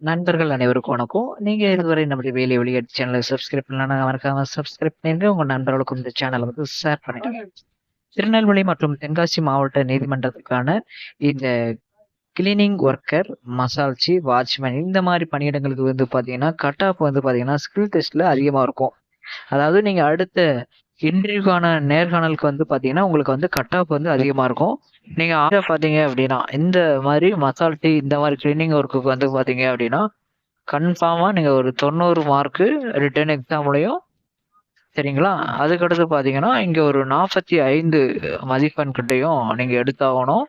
நண்பர்கள் அனைவருக்கும் வணக்கம். நீங்க இதுவரை நம்முடைய வேலை விளையாட்டு சேனலை சப்ஸ்கிரைப் பண்ணலன்னா மறக்காம சப்ஸ்கிரைப் பண்ணிருங்க. உங்க நண்பர்களுக்கும் இந்த சேனலை வந்து ஷேர் பண்ணிடுங்க. திருநெல்வேலி மற்றும் தென்காசி மாவட்ட நீதிமன்றத்துக்கான இந்த கிளீனிங் ஒர்க்கர், மசால்ச்சி, வாட்ச்மேன் இந்த மாரி பணியிடங்களுக்கு வந்து பார்த்தீங்கன்னா, கட் ஆஃப் வந்து பார்த்தீங்கன்னா, ஸ்கில் டெஸ்ட்ல அதிகமா இருக்கும். அதாவது நீங்க அடுத்த இன்டர்வியூக்கான நேர்காணலுக்கு வந்து பார்த்தீங்கன்னா, உங்களுக்கு வந்து கட் ஆஃப் வந்து அதிகமாக இருக்கும். நீங்கள் ஆக பார்த்தீங்க அப்படின்னா, இந்த மாரி மசால்ட்டி இந்த மாதிரி கிளீனிங் ஒர்க்குக்கு வந்து பார்த்தீங்க அப்படின்னா, கன்ஃபார்மாக நீங்கள் ஒரு 90 மார்க்கு ரிட்டர்ன் எக்ஸாம்லையும் சரிங்களா? அதுக்கடுத்து பார்த்தீங்கன்னா, இங்கே ஒரு 45 மதிப்பெண் கிட்டையும் நீங்கள் எடுத்தாகணும்.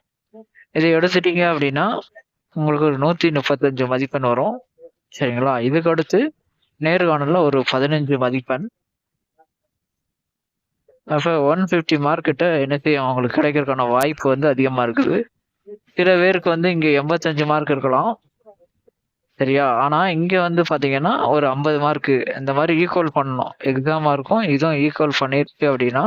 இதை எடுத்துட்டீங்க அப்படின்னா, உங்களுக்கு ஒரு 135 மதிப்பெண் வரும். சரிங்களா? இதுக்கடுத்து நேர்காணலில் ஒரு 15 மதிப்பெண். அப்போ ஒன் ஃபிஃப்டி மார்க்கிட்ட என்ன செய்யும் அவங்களுக்கு கிடைக்கிறதுக்கான வாய்ப்பு வந்து அதிகமாக இருக்குது. சில பேருக்கு வந்து இங்கே எண்பத்தஞ்சு மார்க் இருக்கலாம். சரியா? ஆனால் இங்கே வந்து பார்த்தீங்கன்னா, ஒரு 50 மார்க்கு இந்த மாதிரி ஈக்குவல் பண்ணணும். எக்ஸாம் மார்க்கும் இதுவும் ஈக்குவல் பண்ணிருச்சு அப்படின்னா,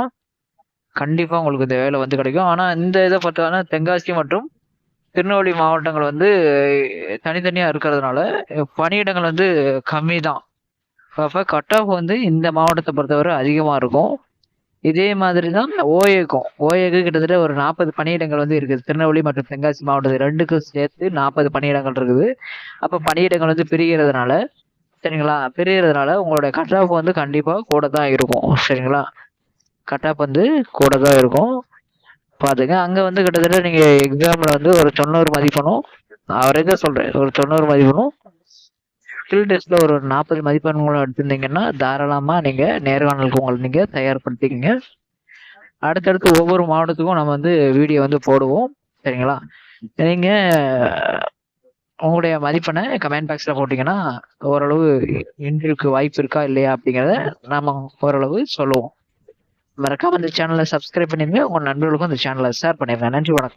கண்டிப்பாக உங்களுக்கு இந்த வேலை வந்து கிடைக்கும். ஆனால் இந்த இதை பார்த்தோம்னா தென்காசி மற்றும் திருநெல்வேலி மாவட்டங்கள் வந்து தனித்தனியாக இருக்கிறதுனால, பணியிடங்கள் வந்து கம்மி தான். அப்போ கட் ஆஃப் வந்து இந்த மாவட்டத்தை பொறுத்தவரை அதிகமாக இருக்கும். இதே மாதிரி தான் ஓஏக்கும். ஓஏக்கு கிட்டத்தட்ட ஒரு 40 பணியிடங்கள் வந்து இருக்குது. திருநெல்வேலி மற்றும் தென்காசி மாவட்டத்து ரெண்டுக்கும் சேர்த்து 40 பணியிடங்கள் இருக்குது. அப்போ பணியிடங்கள் வந்து பிரிகிறதுனால சரிங்களா? பிரிகிறதுனால உங்களுடைய கட் ஆஃப் வந்து கண்டிப்பாக கூட தான் இருக்கும். சரிங்களா? கட் ஆஃப் வந்து கூட தான் இருக்கும். பார்த்துங்க அங்கே வந்து கிட்டத்தட்ட நீங்கள் எக்ஸாமில் வந்து ஒரு 90 மதிப்பெண்ணும் தான் சொல்கிறேன் ஒரு 90 மதிப்பெண்ணும் ஸ்கில் டெஸ்ட்டில் ஒரு 40 மதிப்பெண்களும் எடுத்திருந்தீங்கன்னா, தாராளமாக நீங்கள் நேர்காணலுக்கு உங்களை நீங்கள் தயார்படுத்திக்கங்க. அடுத்தடுத்து ஒவ்வொரு மாவட்டத்துக்கும் நம்ம வந்து வீடியோ வந்து போடுவோம். சரிங்களா? நீங்கள் உங்களுடைய மதிப்பெண்ணை கமெண்ட் பாக்ஸில் போட்டிங்கன்னா ஓரளவு இன்டர்வியூக்கு வாய்ப்பு இருக்கா? இல்லையா? அப்படிங்கிறத நாம் ஓரளவு சொல்லுவோம். மறக்காம இந்த சேனலை சப்ஸ்கிரைப் பண்ணிடுங்க உங்கள் நண்பர்களுக்கும் இந்த சேனலை ஷேர் பண்ணிருங்க. நன்றி, வணக்கம்.